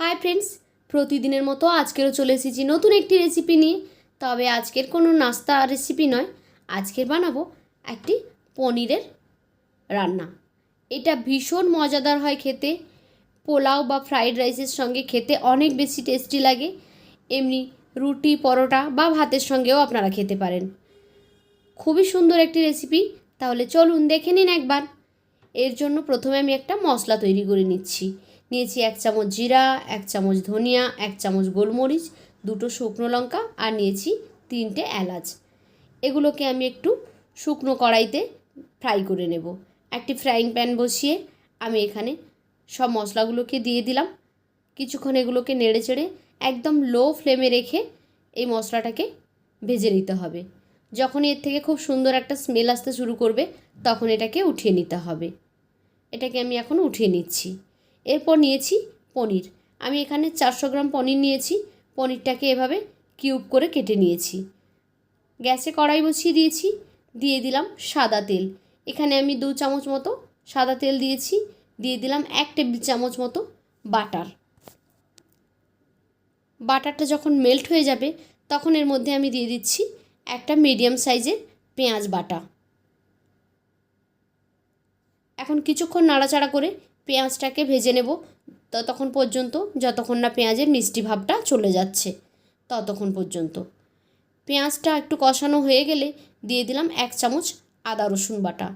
Hi friends প্রতিদিনের মতো আজকেরও চলে এসেছি নতুন একটি রেসিপি নিয়ে। তবে আজকের কোনো নাস্তা রেসিপি নয়, আজকের বানাবো একটি পনিরের রান্না। এটা ভীষণ মজাদার হয় খেতে। পোলাও বা ফ্রাইড রাইসের সঙ্গে খেতে অনেক বেশি টেস্টি লাগে। এমনি রুটি, পরোটা বা ভাতের সঙ্গেও আপনারা খেতে পারেন। খুবই সুন্দর একটি রেসিপি তাহলে চলুন দেখে নিন একবার। এর জন্য প্রথমে আমি একটা মশলা তৈরি করে নিচ্ছি। নিয়েছি এক চামচ জিরা, এক চামচ ধনিয়া, এক চামচ গোলমরিচ, দুটো শুকনো লঙ্কা আর নিয়েছি তিনটে এলাচ। এগুলোকে আমি একটু শুকনো কড়াইতে ফ্রাই করে নেব। একটি ফ্রাইং প্যান বসিয়ে আমি এখানে সব মশলাগুলোকে দিয়ে দিলাম। কিছুক্ষণ এগুলোকে নেড়ে চেড়ে একদম লো ফ্লেমে রেখে এই মশলাটাকে ভেজে নিতে হবে। যখন এর থেকে খুব সুন্দর একটা স্মেল আসতে শুরু করবে, তখন এটাকে উঠিয়ে নিতে হবে। এটাকে আমি এখন উঠিয়ে নিচ্ছি। এরপর নিয়েছি পনির। আমি এখানে চারশো গ্রাম পনির নিয়েছি। পনিরটাকে এভাবে কিউব করে কেটে নিয়েছি। গ্যাসে কড়াই বসিয়ে দিয়েছি। দিয়ে দিলাম সাদা তেল। এখানে আমি দু চামচ মতো সাদা তেল দিয়েছি। দিয়ে দিলাম এক টেবিল চামচ মতো বাটার। বাটারটা যখন মেল্ট হয়ে যাবে, তখন এর মধ্যে আমি দিয়ে দিচ্ছি একটা মিডিয়াম সাইজের পেঁয়াজ বাটা। এখন কিছুক্ষণ নাড়াচাড়া করে পেঁয়াজটাকে ভেজে নেব। ততক্ষণ পর্যন্ত, যতক্ষণ না পেঁয়াজের মিষ্টি ভাবটা চলে যাচ্ছে, ততক্ষণ পর্যন্ত। পেঁয়াজটা একটু কষানো হয়ে গেলে দিয়ে দিলাম এক চামচ আদা রসুন বাটা।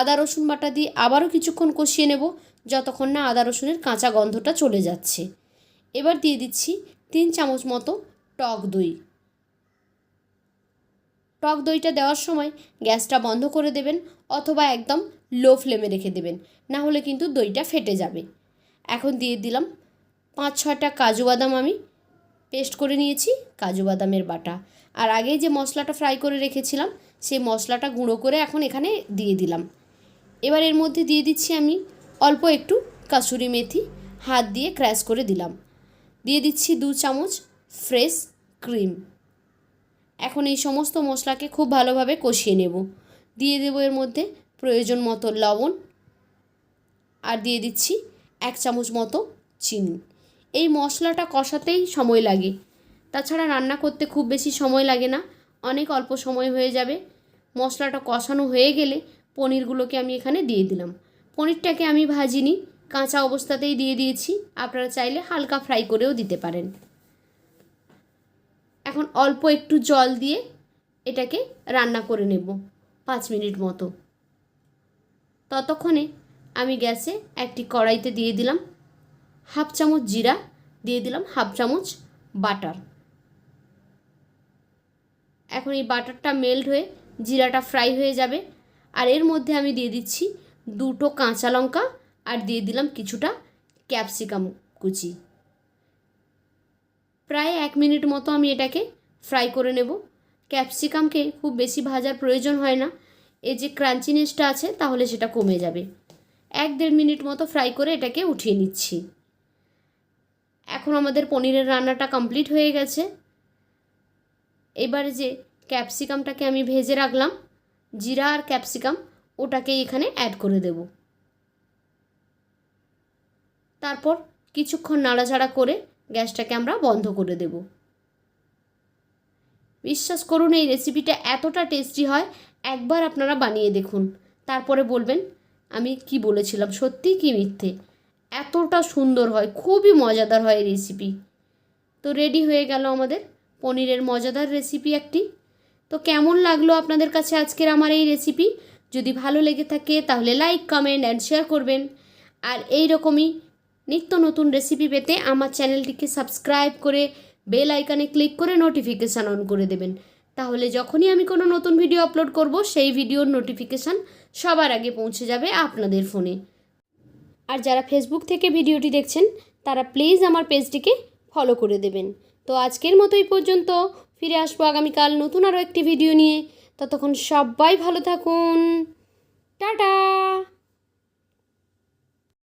আদা রসুন বাটা দিয়ে আবারও কিছুক্ষণ কষিয়ে নেব, যতক্ষণ না আদা রসুনের কাঁচা গন্ধটা চলে যাচ্ছে। এবার দিয়ে দিচ্ছি তিন চামচ মতো টক দই। টক দইটা দেওয়ার সময় গ্যাসটা বন্ধ করে দেবেন, অথবা একদম লো ফ্লেমে রেখে দেবেন, না হলে কিন্তু দইটা ফেটে যাবে। এখন দিয়ে দিলাম পাঁচ ছয়টা কাজু বাদাম আমি। পেস্ট করে নিয়েছি কাজু বাদামের বাটা। আর আগেই যে মশলাটা ফ্রাই করে রেখেছিলাম, সেই মশলাটা গুঁড়ো করে এখন এখানে দিয়ে দিলাম। এবার এর মধ্যে দিয়ে দিচ্ছি আমি অল্প একটু কাসুরি মেথি, হাত দিয়ে ক্র্যাশ করে দিলাম। দিয়ে দিচ্ছি দু চামচ ফ্রেশ ক্রিম। এখন এই সমস্ত মশলাকে খুব ভালোভাবে কষিয়ে নেব। দিয়ে দেবো এর মধ্যে প্রয়োজন মতো লবণ আর দিয়ে দিচ্ছি এক চামচ মতো চিনি। এই মশলাটা কষাতেই সময় লাগে। তাছাড়া রান্না করতে খুব বেশি সময় লাগে না, অনেক অল্প সময় হয়ে যাবে। মশলাটা কষানো হয়ে গেলে পনিরগুলোকে আমি এখানে দিয়ে দিলাম। পনিরটাকে আমি ভাজিনি, কাঁচা অবস্থাতেই দিয়ে দিয়েছি। আপনারা চাইলে হালকা ফ্রাই করেও দিতে পারেন। এখন অল্প একটু জল দিয়ে এটাকে রান্না করে নেব, পাঁচ মিনিট মতো। ততক্ষণে আমি গ্যাসে একটি কড়াইতে দিয়ে দিলাম হাফ চামচ জিরা, দিয়ে দিলাম হাফ চামচ বাটার। এখন এই বাটারটা মেল্ট হয়ে জিরাটা ফ্রাই হয়ে যাবে। আর এর মধ্যে আমি দিয়ে দিচ্ছি দুটো কাঁচা লঙ্কা আর দিয়ে দিলাম কিছুটা ক্যাপসিকাম কুচি। প্রায় এক মিনিট মতো আমি এটাকে ফ্রাই করে নেব। ক্যাপসিকামকে খুব বেশি ভাজার প্রয়োজন হয় না। এই যে ক্রাঞ্চিনেসটা আছে, তাহলে সেটা কমে যাবে। এক দেড় মিনিট মতো ফ্রাই করে এটাকে উঠিয়ে নিচ্ছি। এখন আমাদের পনিরের রান্নাটা কমপ্লিট হয়ে গেছে। এবার যে ক্যাপসিকামটাকে আমি ভেজে রাখলাম, জিরা আর ক্যাপসিকাম ওটাকে এখানে অ্যাড করে দেব। তারপর কিছুক্ষণ নাড়াচাড়া করে গ্যাসটাকে আমরা বন্ধ করে দেব। বিশ্বাস করুন, এই রেসিপিটা এতটা টেস্টি হয় একবার আপনারা বানিয়ে দেখুন। তারপরে বলবেন, আমি কি বলেছিলাম? সত্যি কি মিথ্যে? এতটা সুন্দর হয়, খুবই মজাদার হয় এই রেসিপি তো রেডি হয়ে গেল আমাদের পনিরের মজাদার রেসিপি একটি। তো কেমন লাগল আপনাদের কাছে আজকের আমার এই রেসিপি যদি ভালো লেগে থাকে, তাহলে লাইক কমেন্ট অ্যান্ড শেয়ার করবেন। আর এই রকমই নিত্য নতুন রেসিপি পেতে আমার চ্যানেলটিকে সাবস্ক্রাইব করে বেল আইকনে ক্লিক করে নোটিফিকেশান অন করে দেবেন। তাহলে যখনই আমি কোনো নতুন ভিডিও আপলোড করব, সেই ভিডিওর নোটিফিকেশান সবার আগে পৌঁছে যাবে আপনাদের ফোনে আর যারা ফেসবুক থেকে ভিডিওটি দেখছেন, তারা প্লিজ আমার পেজটিকে ফলো করে দেবেন। তো আজকের মতো এই পর্যন্ত। ফিরে আসব আগামীকাল নতুন আরও একটি ভিডিও নিয়ে। ততক্ষণ সবাই ভালো থাকুন। টাটা!